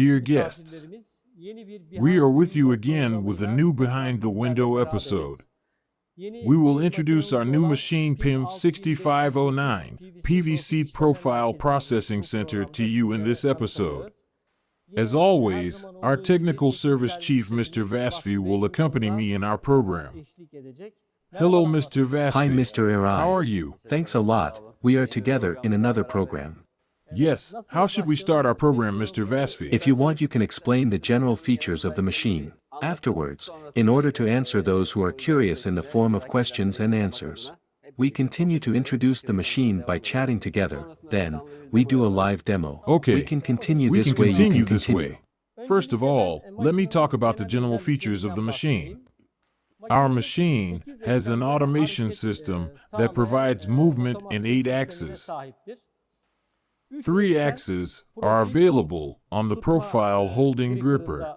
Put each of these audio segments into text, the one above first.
Dear guests. We are with you again with a new Behind the Window episode. We will introduce our new machine PIM 6509 PVC Profile Processing Center to you in this episode. As always, our technical service chief, Mr. Vasfi, will accompany me in our program. Hello, Mr. Vasfi. Hi, Mr. Irai. How are you? Thanks a lot. We are together in another program. Yes, how should we start our program, Mr. Vasfi? If you want, you can explain the general features of the machine. Afterwards, in order to answer those who are curious in the form of questions and answers, we continue to introduce the machine by chatting together. Then, we do a live demo. Okay. We can continue we this can way. continue you can this continue. way. First of all, let me talk about the general features of the machine. Our machine has an automation system that provides movement in eight axes. Three axes are available on the profile holding gripper.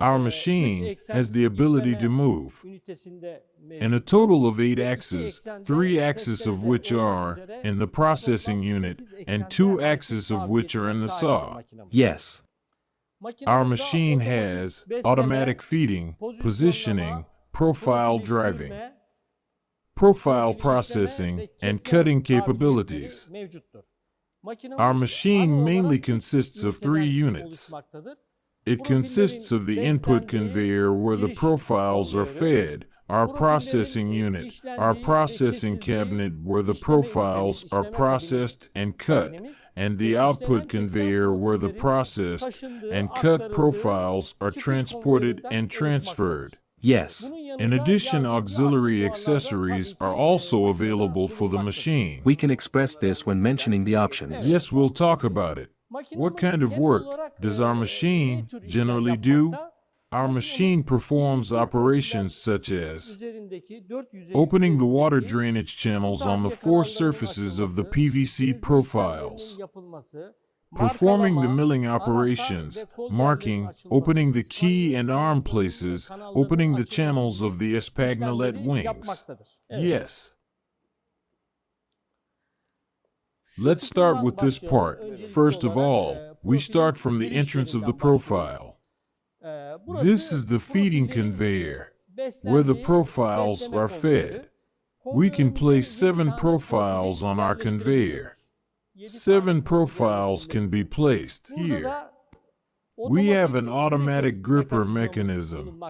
Our machine has the ability to move in a total of eight axes, three axes of which are in the processing unit and two axes of which are in the saw. Yes. Our machine has automatic feeding, positioning, profile driving, profile processing, and cutting capabilities. Our machine mainly consists of three units. It consists of the input conveyor where the profiles are fed, our processing unit, our processing cabinet where the profiles are processed and cut, and the output conveyor where the processed and cut profiles are transported and transferred. Yes. In addition, auxiliary accessories are also available for the machine. We can express this when mentioning the options. Yes, we'll talk about it. What kind of work does our machine generally do? Our machine performs operations such as opening the water drainage channels on the four surfaces of the PVC profiles, performing the milling operations, marking, opening the key and arm places, opening the channels of the espagnolet wings. Yes. Let's start with this part. First of all, we start from the entrance of the profile. This is the feeding conveyor, where the profiles are fed. We can place seven profiles on our conveyor. Seven profiles can be placed here. We have an automatic gripper mechanism.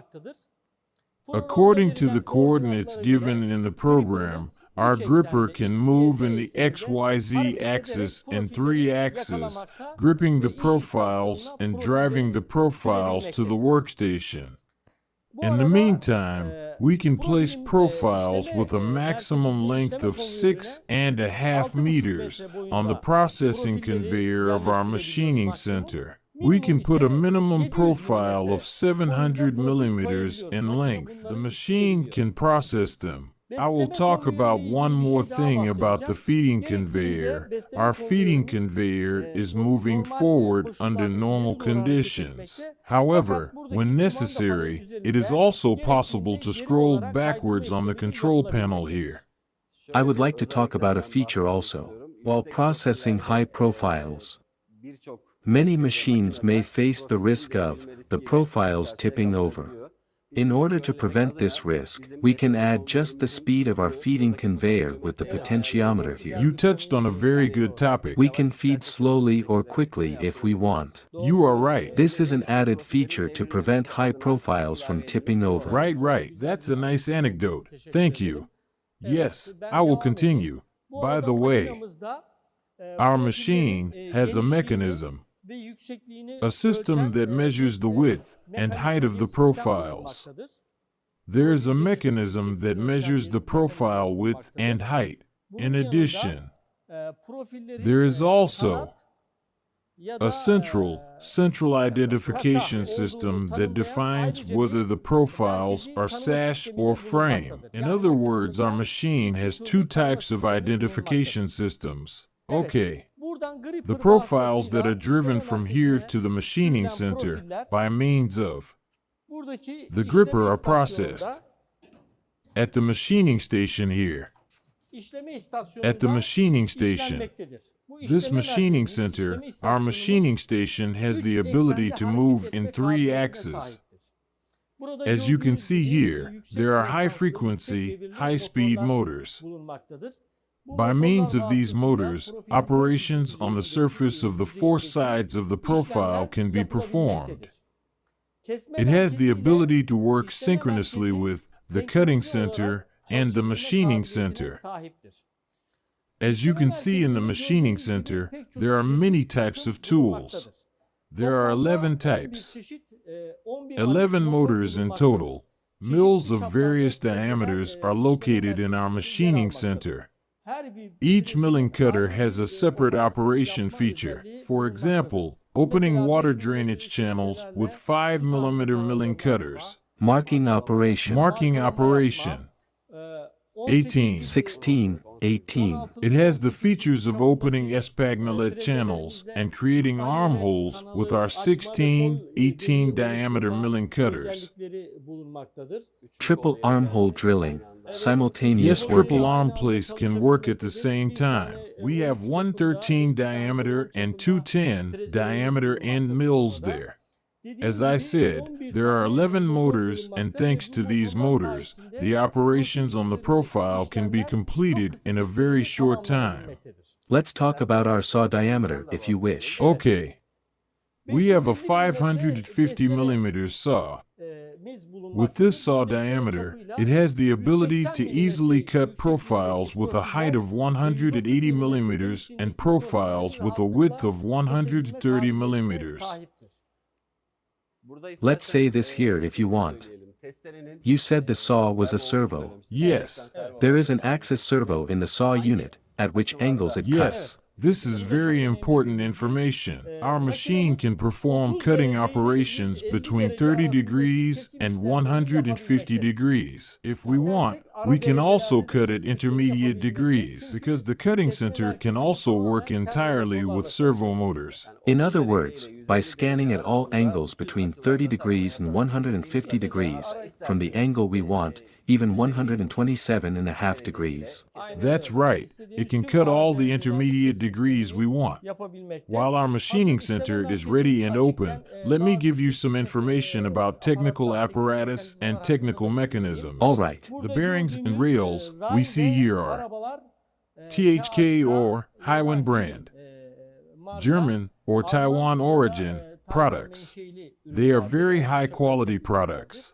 According to the coordinates given in the program, our gripper can move in the XYZ axis and three axes, gripping the profiles and driving the profiles to the workstation. In the meantime, we can place profiles with a maximum length of six and a half meters on the processing conveyor of our machining center. We can put a minimum profile of 700 millimeters in length. The machine can process them. I will talk about one more thing about the feeding conveyor. Our feeding conveyor is moving forward under normal conditions. However, when necessary, it is also possible to scroll backwards on the control panel here. I would like to talk about a feature also. While processing high profiles, many machines may face the risk of the profiles tipping over. In order to prevent this risk, we can add just the speed of our feeding conveyor with the potentiometer here. You touched on a very good topic. We can feed slowly or quickly if we want. You are right. This is an added feature to prevent high profiles from tipping over. Right, right. That's a nice anecdote. Thank you. Yes, I will continue. By the way, our machine has a mechanism, a system that measures the width and height of the profiles. There is a mechanism that measures the profile width and height. In addition, there is also a central central identification system that defines whether the profiles are sash or frame. In other words, our machine has two types of identification systems. Okay, the profiles that are driven from here to the machining center by means of the gripper are processed at the machining station here. At the machining station, This machining center, our machining station has the ability to move in three axes. As you can see here, there are high frequency, high speed motors. By means of these motors, operations on the surface of the four sides of the profile can be performed. It has the ability to work synchronously with the cutting center and the machining center. As you can see in the machining center, there are many types of tools. There are 11 types, 11 motors in total. Mills of various diameters are located in our machining center. Each milling cutter has a separate operation feature. For example, opening water drainage channels with 5 millimeter milling cutters. Marking operation. Marking operation. 18. 16, 18. It has the features of opening espagnolet channels and creating armholes with our 16, 18 diameter milling cutters. Triple armhole drilling. Yes, Simultaneous triple working. arm place can work at the same time. We have 113 diameter and 210 diameter end mills there. As I said, there are 11 motors, and thanks to these motors, the operations on the profile can be completed in a very short time. Let's talk about our saw diameter if you wish. Okay, we have a 550 millimeter saw. With this saw diameter, it has the ability to easily cut profiles with a height of 180 millimeters and profiles with a width of 130 millimeters. Let's say this here if you want. You said the saw was a servo. Yes, There is an axis servo in the saw unit, at which angles it yes, cuts. This is very important information. Our machine can perform cutting operations between 30 degrees and 150 degrees. If we want, we can also cut at intermediate degrees because the cutting center can also work entirely with servo motors. In other words, by scanning at all angles between 30 degrees and 150 degrees, from the angle we want, even 127 and a half degrees. That's right. It can cut all the intermediate degrees we want. While our machining center is ready and open, let me give you some information about technical apparatus and technical mechanisms. All right. The bearings and rails we see here are THK or Highwind brand, German or Taiwan origin products. They are very high quality products.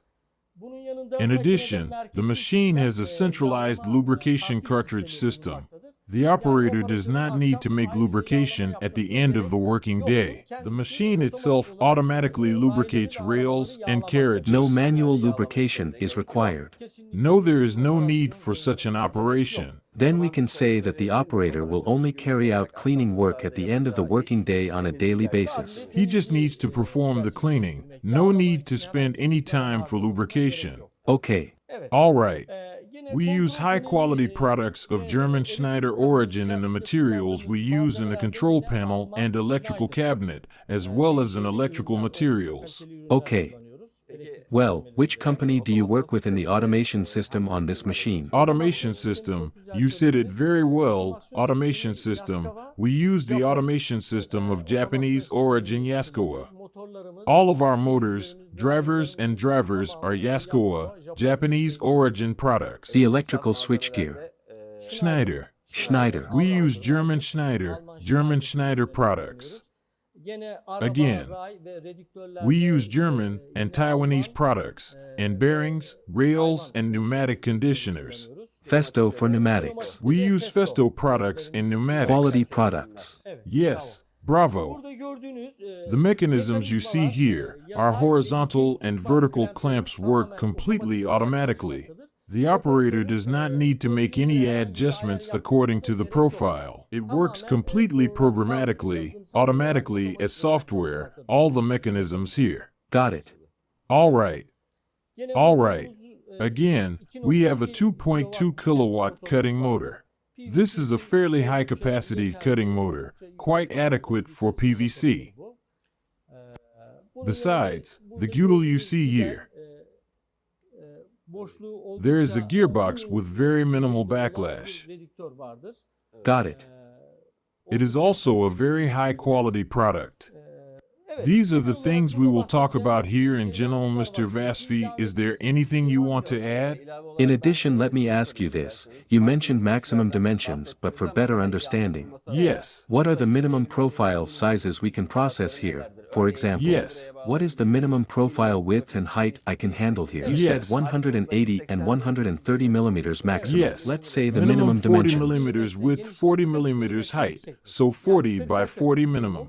In addition, the machine has a centralized lubrication cartridge system. The operator does not need to make lubrication at the end of the working day. The machine itself automatically lubricates rails and carriages. No manual lubrication is required. No, there is no need for such an operation. Then we can say that the operator will only carry out cleaning work at the end of the working day on a daily basis. He just needs to perform the cleaning. No need to spend any time for lubrication. Okay. All right. We use high quality products of German Schneider origin in the materials we use in the control panel and electrical cabinet, as well as in electrical materials. Okay. Well, which company do you work with in the automation system on this machine? Automation system, you said it very well. Automation system, we use the automation system of Japanese origin Yaskawa. All of our motors, drivers, and drivers are Yaskawa, Japanese origin products. The electrical switchgear. Schneider. Schneider. We use German Schneider, German Schneider products. Again, We use German and Taiwanese products, and bearings, rails, and pneumatic conditioners. Festo for pneumatics. We use Festo products in pneumatics. Quality products. Yes, bravo. The mechanisms you see here, our horizontal and vertical clamps work completely automatically. The operator does not need to make any adjustments according to the profile. It works completely programmatically, automatically as software, all the mechanisms here. Got it. All right. All right. Again, we have a 2.2 kilowatt cutting motor. This is a fairly high capacity cutting motor, quite adequate for PVC. Besides, the Gudel you see here, there is a gearbox with very minimal backlash. Got it. It is also a very high quality product. These are the things we will talk about here in general, Mr. Vasfi. Is there anything you want to add? In addition, let me ask you this. You mentioned maximum dimensions, but for better understanding, Yes. what are the minimum profile sizes we can process here? For example, Yes. what is the minimum profile width and height I can handle here? You Yes. said 180 and 130 millimeters maximum. Yes. Let's say the minimum minimum 40 dimensions. millimeters width, 40 millimeters height. So 40 by 40 minimum.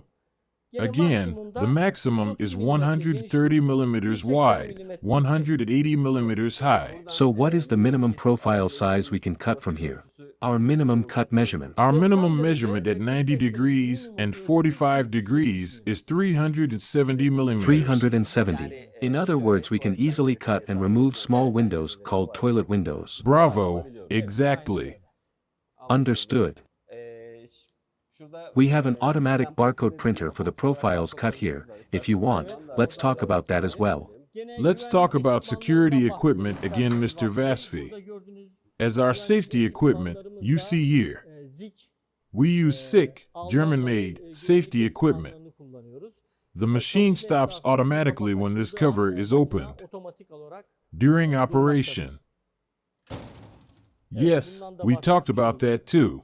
Again, the maximum is 130 millimeters wide, 180 millimeters high. So what is the minimum profile size we can cut from here? Our minimum cut measurement. Our minimum measurement at 90 degrees and 45 degrees is 370 millimeters. 370. In other words, we can easily cut and remove small windows called toilet windows. Bravo, exactly. Understood. We have an automatic barcode printer for the profiles cut here. If you want, let's talk about that as well. Let's talk about security equipment again, Mr. Vasfi. As our safety equipment, you see here, we use SICK, German-made, safety equipment. The machine stops automatically when this cover is opened during operation. Yes, we talked about that too.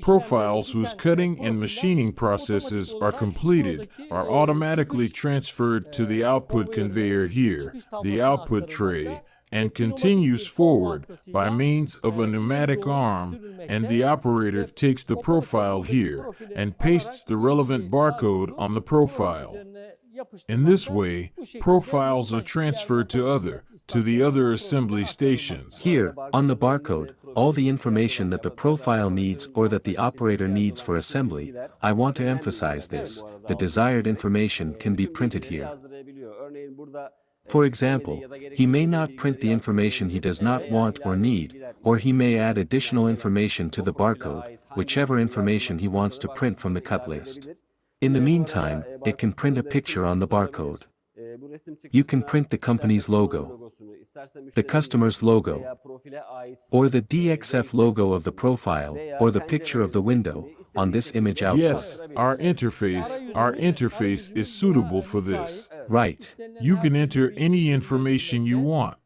Profiles whose cutting and machining processes are completed are automatically transferred to the output conveyor here, the output tray, and continues forward by means of a pneumatic arm, and the operator takes the profile here and pastes the relevant barcode on the profile. In this way, profiles are transferred to other, to the other assembly stations. Here, on the barcode, all the information that the profile needs or that the operator needs for assembly, I want to emphasize this, the desired information can be printed here. For example, he may not print the information he does not want or need, or he may add additional information to the barcode, whichever information he wants to print from the cut list. In the meantime, it can print a picture on the barcode. You can print the company's logo, the customer's logo, or the DXF logo of the profile, or the picture of the window, on this image output. Yes, our interface, our interface is suitable for this. Right. You can enter any information you want.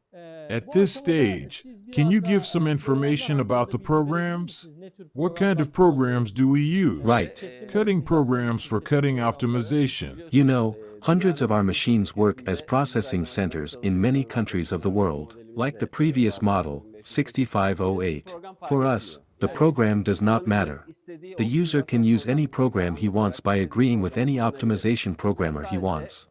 At this stage, can you give some information about the programs? What kind of programs do we use? Right. Cutting programs for cutting optimization. You know, hundreds of our machines work as processing centers in many countries of the world, like the previous model, 6508. For us, the program does not matter. The user can use any program he wants by agreeing with any optimization programmer he wants.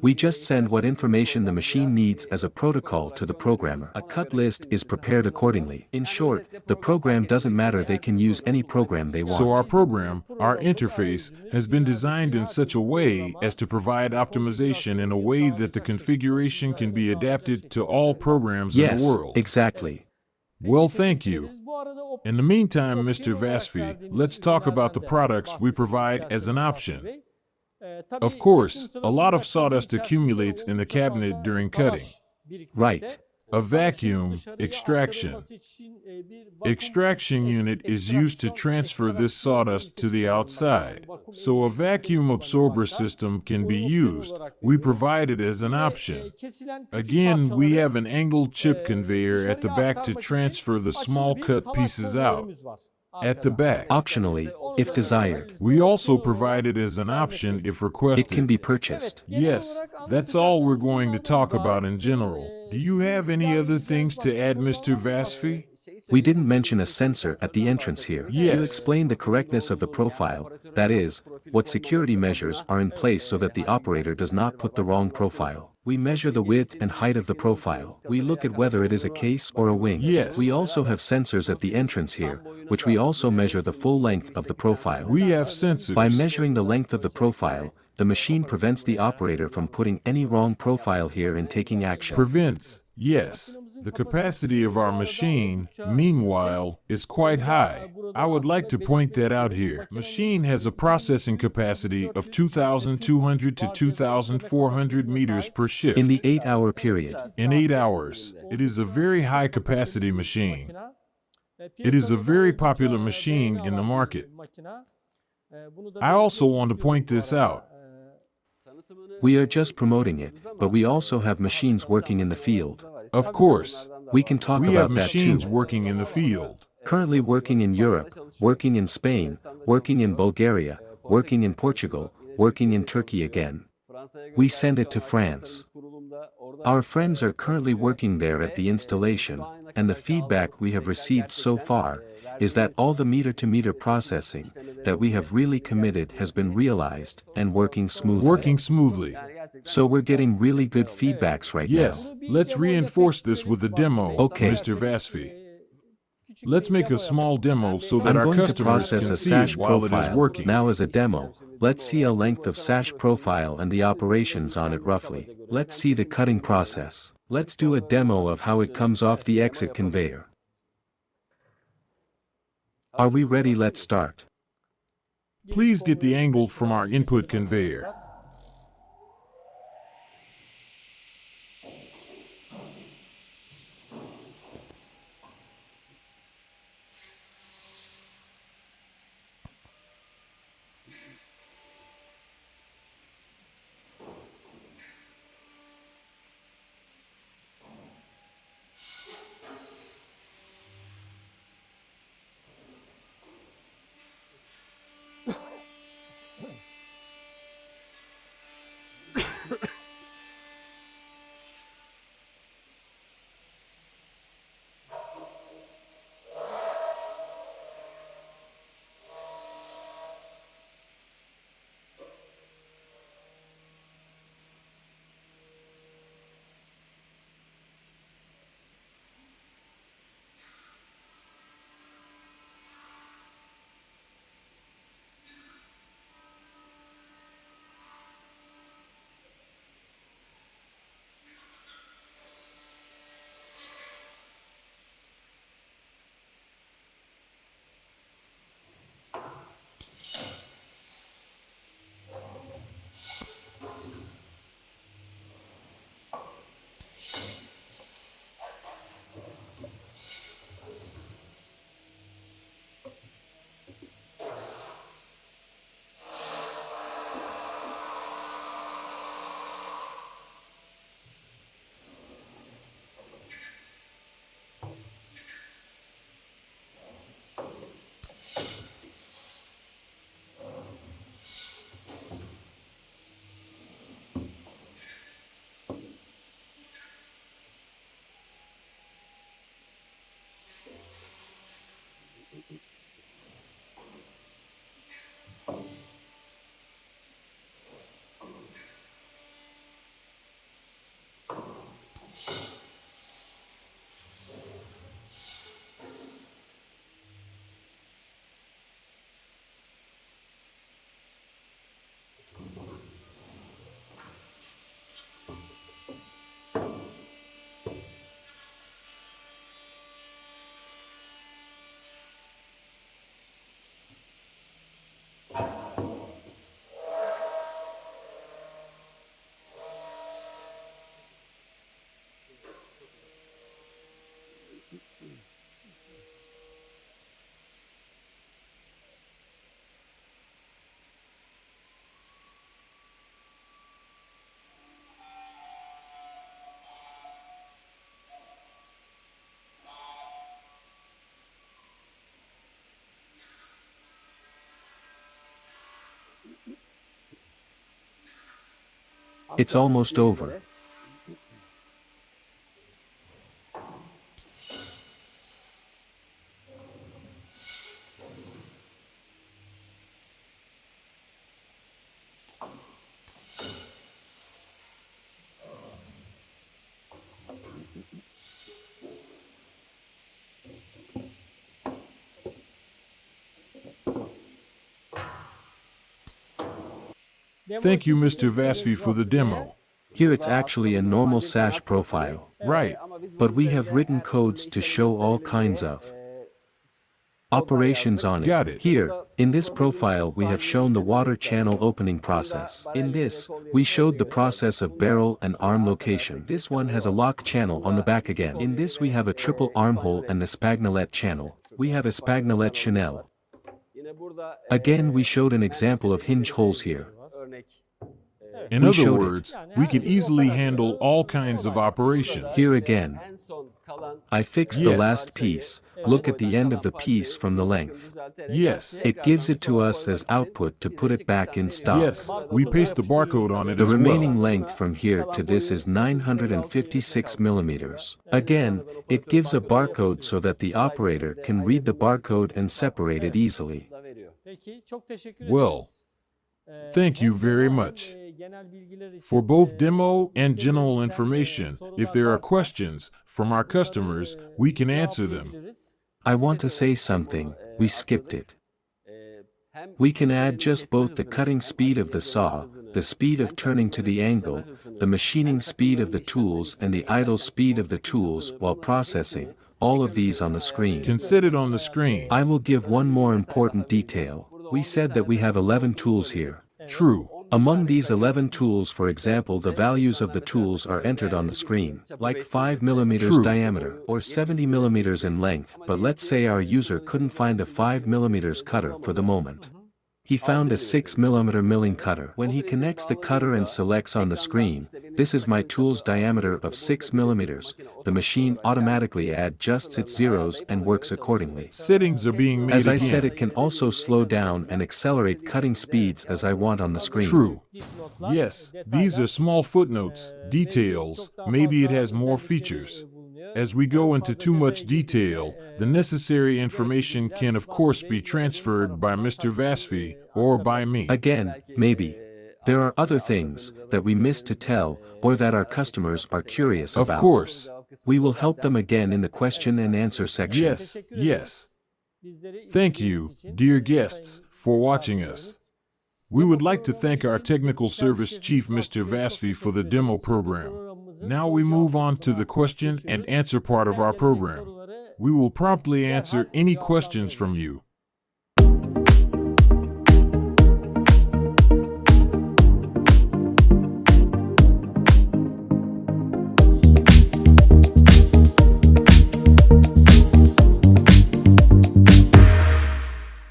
We just send what information the machine needs as a protocol to the programmer. A cut list is prepared accordingly. In short, the program doesn't matter, they can use any program they want. So our program, our interface, has been designed in such a way as to provide optimization in a way that the configuration can be adapted to all programs in the world. Yes, exactly. Well, thank you. In the meantime, Mr. Vasfi, let's talk about the products we provide as an option. Of course, a lot of sawdust accumulates in the cabinet during cutting. Right. A vacuum extraction. Extraction unit is used to transfer this sawdust to the outside. So a vacuum absorber system can be used. We provide it as an option. Again, we have an angled chip conveyor at the back to transfer the small cut pieces out. At the back. Optionally, if desired, We also provide it as an option if requested. it can be purchased. Yes, that's all we're going to talk about in general. Do you have any other things to add, Mr. Vasfi? We didn't mention a sensor at the entrance here. Yes. You explained the correctness of the profile, that is, what security measures are in place so that the operator does not put the wrong profile. We measure the width and height of the profile. We look at whether it is a case or a wing. Yes. We also have sensors at the entrance here, which we also measure the full length of the profile. We have sensors. By measuring the length of the profile, the machine prevents the operator from putting any wrong profile here and taking action. Prevents, yes. The capacity of our machine, meanwhile, is quite high. I would like to point that out here. Machine has a processing capacity of 2,200 to 2,400 meters per shift. In the 8-hour period, in eight hours. It is a very high capacity machine. It is a very popular machine in the market. I also want to point this out. We are just promoting it, but we also have machines working in the field. Of course, We can talk we have about that machines working in the field. Currently working in Europe, working in Spain, working in Bulgaria, working in Portugal, working in Turkey again. We send it to France. Our friends are currently working there at the installation, and the feedback we have received so far is that all the meter to meter processing that we have really committed has been realized and working smoothly. Working smoothly. So we're getting really good feedbacks right Yes, let's reinforce this with a demo, Okay. Mr. Vasfi. Let's make a small demo so that I'm our customers process can a see it while it is working. now as a demo. Let's see a length of sash profile and the operations on it roughly. Let's see the cutting process. Let's do a demo of how it comes off the exit conveyor. Are we ready? Let's start. Please get the angle from our input conveyor. It's almost over. Thank you, Mr. Vasfi, for the demo. Here it's actually a normal sash profile. Right. But we have written codes to show all kinds of operations on it. Got it. Here, in this profile we have shown the water channel opening process. In this, we showed the process of barrel and arm location. This one has a lock channel on the back again. In this we have a triple armhole and the spagnolet channel. we have a Spagnolet Chanel. Again, we showed an example of hinge holes here. Örnek In We other showed it. words, we can easily handle all kinds of operations. Here again, en son kalan I fixed the last piece. Look at the end of the piece from the length. Yes. It gives it to us as output to put it back in stock. Yes, we paste the barcode on it as well. The remaining well. length from here to this is 956 millimeters. Again, it gives a barcode so that the operator can read the barcode and separate it easily. da veriyor. Peki çok teşekkür Well, thank you very much. Genel bilgiler için, For both demo and general information, if there are questions from our customers, we can answer them. I want to say something, we skipped it. We can add just both the cutting speed of the saw, the speed of turning to the angle, the machining speed of the tools and the idle speed of the tools while processing, all of these on the screen. Can set it on the screen. I will give one more important detail. We said that we have 11 tools here. True. Among these 11 tools, for example, the values of the tools are entered on the screen, like 5 millimeters True. diameter or 70 millimeters in length, but let's say our user couldn't find a 5 millimeters cutter for the moment. He found a 6 millimeter milling cutter. When he connects the cutter and selects on the screen, this is my tool's diameter of 6 millimeters, the machine automatically adjusts its zeros and works accordingly. Settings are being made As I again. said, it can also slow down and accelerate cutting speeds as I want on the screen. True. Yes, these are small footnotes, details. belki çok daha Maybe it has more features. As we go into too much detail, the necessary information can of course be transferred by Mr. Vasfi or by me. Again, maybe. There are other things that we miss to tell or that our customers are curious about. Of course. We will help them again in the question and answer section. Yes, yes. Thank you, dear guests, for watching us. We would like to thank our technical service chief, Mr. Vasfi, for the demo program. Now we move on to the question and answer part of our program. We will promptly answer any questions from you.